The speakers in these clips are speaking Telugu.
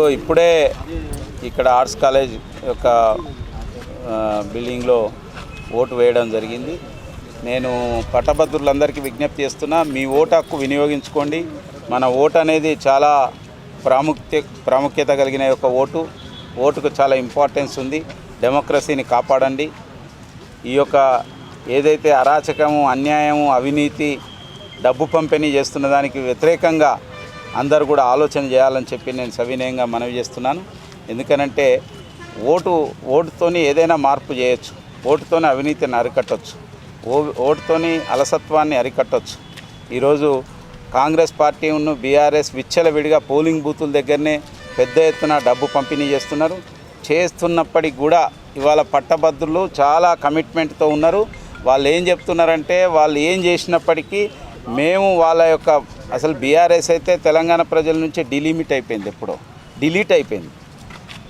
సో ఇప్పుడే ఇక్కడ ఆర్ట్స్ కాలేజ్ యొక్క బిల్డింగ్లో ఓటు వేయడం జరిగింది. నేను పట్టభద్రులందరికీ విజ్ఞప్తి చేస్తున్నా మీ ఓటు హక్కు వినియోగించుకోండి. మన ఓటు అనేది చాలా ప్రాముఖ్య ప్రాముఖ్యత కలిగిన యొక్క ఓటు. ఓటుకు చాలా ఇంపార్టెన్స్ ఉంది. డెమోక్రసీని కాపాడండి. ఈ యొక్క ఏదైతే అరాచకము అన్యాయము అవినీతి డబ్బు పంపిణీ చేస్తున్న దానికి వ్యతిరేకంగా అందరూ కూడా ఆలోచన చేయాలని చెప్పి నేను సవినయంగా మనవి చేస్తున్నాను. ఎందుకనంటే ఓటు ఓటుతోని ఏదైనా మార్పు చేయొచ్చు. ఓటుతోని అవినీతిని అరికట్టవచ్చు ఓ ఓటుతోని అలసత్వాన్ని అరికట్టవచ్చు ఈరోజు కాంగ్రెస్ పార్టీ ఉన్న బీఆర్ఎస్ విచ్చలవిడిగా పోలింగ్ బూతుల దగ్గరనే పెద్ద ఎత్తున డబ్బు పంపిణీ చేస్తున్నారు. చేస్తున్నప్పటికి కూడా ఇవాళ పట్టభద్రులు చాలా కమిట్మెంట్తో ఉన్నారు. వాళ్ళు ఏం చెప్తున్నారంటే వాళ్ళు ఏం చేసినప్పటికీ మేము వాళ్ళ యొక్క అసలు బీఆర్ఎస్ అయితే తెలంగాణ ప్రజల నుంచి డిలిమిట్ అయిపోయింది ఎప్పుడో. డిలీట్ అయిపోయింది.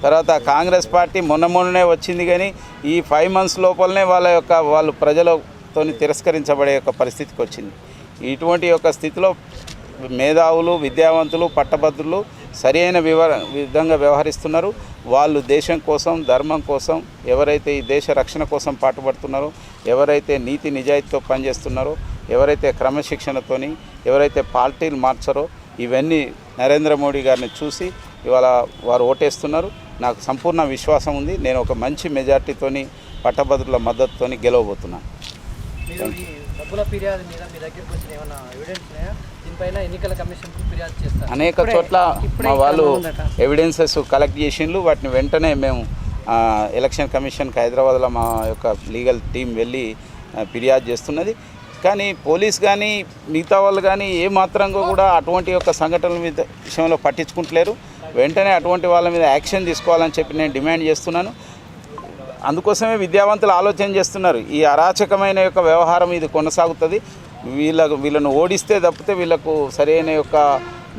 తర్వాత కాంగ్రెస్ పార్టీ మొన్న మొన్ననే వచ్చింది కానీ ఈ ఫైవ్ మంత్స్ లోపలనే వాళ్ళ యొక్క వాళ్ళు ప్రజలతో తిరస్కరించబడే యొక్క పరిస్థితికి వచ్చింది. ఇటువంటి యొక్క స్థితిలో మేధావులు విద్యావంతులు పట్టభద్రులు సరైన వివర విధంగా వ్యవహరిస్తున్నారు. వాళ్ళు దేశం కోసం ధర్మం కోసం ఎవరైతే ఈ దేశ రక్షణ కోసం పాటుపడుతున్నారో ఎవరైతే నీతి నిజాయితీతో పనిచేస్తున్నారో ఎవరైతే క్రమశిక్షణతోని ఎవరైతే పార్టీలు మార్చారో ఇవన్నీ నరేంద్ర మోడీ గారిని చూసి ఇవాళ వారు ఓటేస్తున్నారు. నాకు సంపూర్ణ విశ్వాసం ఉంది. నేను ఒక మంచి మెజార్టీతోని పట్టభద్రుల మద్దతుతోని గెలవబోతున్నాను అనేక చోట్ల మా వాళ్ళు ఎవిడెన్సెస్ కలెక్ట్ చేసిండ్రు. వాటిని వెంటనే మేము ఎలక్షన్ కమిషన్కి హైదరాబాద్లో మా యొక్క లీగల్ టీం వెళ్ళి ఫిర్యాదు చేస్తున్నది. కానీ పోలీస్ కానీ మిగతా వాళ్ళు కానీ ఏ మాత్రంగా కూడా అటువంటి యొక్క సంఘటనల మీద విషయంలో పట్టించుకుంటలేరు. వెంటనే అటువంటి వాళ్ళ మీద యాక్షన్ తీసుకోవాలని చెప్పి నేను డిమాండ్ చేస్తున్నాను. అందుకోసమే విద్యావంతులు ఆలోచన చేస్తున్నారు. ఈ అరాచకమైన యొక్క వ్యవహారం ఇది కొనసాగుతుంది. వీళ్ళకు వీళ్ళను ఓడిస్తే తప్పితే వీళ్ళకు సరైన యొక్క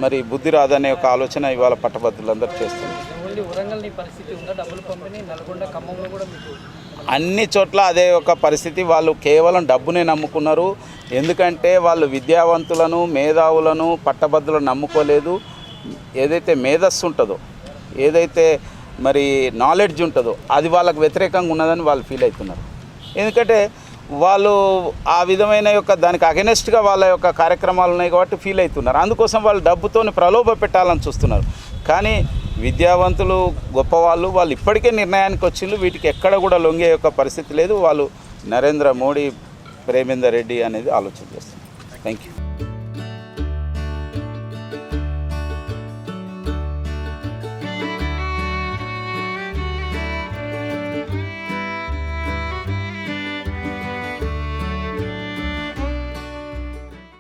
మరి బుద్ధి రాదనే యొక్క ఆలోచన ఇవాళ పట్టభద్రులందరూ చేస్తున్నారు. ఓన్లీ వరంగల్ పరిస్థితి ఉందా? డబ్బులు పంపిణీ నల్గొండ ఖమ్మంలో కూడా మీకు అన్ని చోట్ల అదే ఒక పరిస్థితి. వాళ్ళు కేవలం డబ్బునే నమ్ముకున్నారు. ఎందుకంటే వాళ్ళు విద్యావంతులను మేధావులను పట్టభద్రులను నమ్ముకోలేదు. ఏదైతే మేధస్సు ఉంటుందో ఏదైతే మరి నాలెడ్జ్ ఉంటుందో అది వాళ్ళకు వ్యతిరేకంగా ఉన్నదని వాళ్ళు ఫీల్ అవుతున్నారు. ఎందుకంటే వాళ్ళు ఆ విధమైన యొక్క దానికి అగెనెస్ట్గా వాళ్ళ యొక్క కార్యక్రమాలు ఉన్నాయి కాబట్టి ఫీల్ అవుతున్నారు. అందుకోసం వాళ్ళు డబ్బుతోని ప్రలోభ పెట్టాలని చూస్తున్నారు. కానీ విద్యావంతులు గొప్పవాళ్ళు వాళ్ళు ఇప్పటికే నిర్ణయానికి వచ్చిండ్రు వీటికి ఎక్కడ కూడా లొంగే యొక్క పరిస్థితి లేదు. వాళ్ళు నరేంద్ర మోడీ ప్రేమేందర్ రెడ్డి అనేది ఆలోచన చేస్తున్నారు. Thank you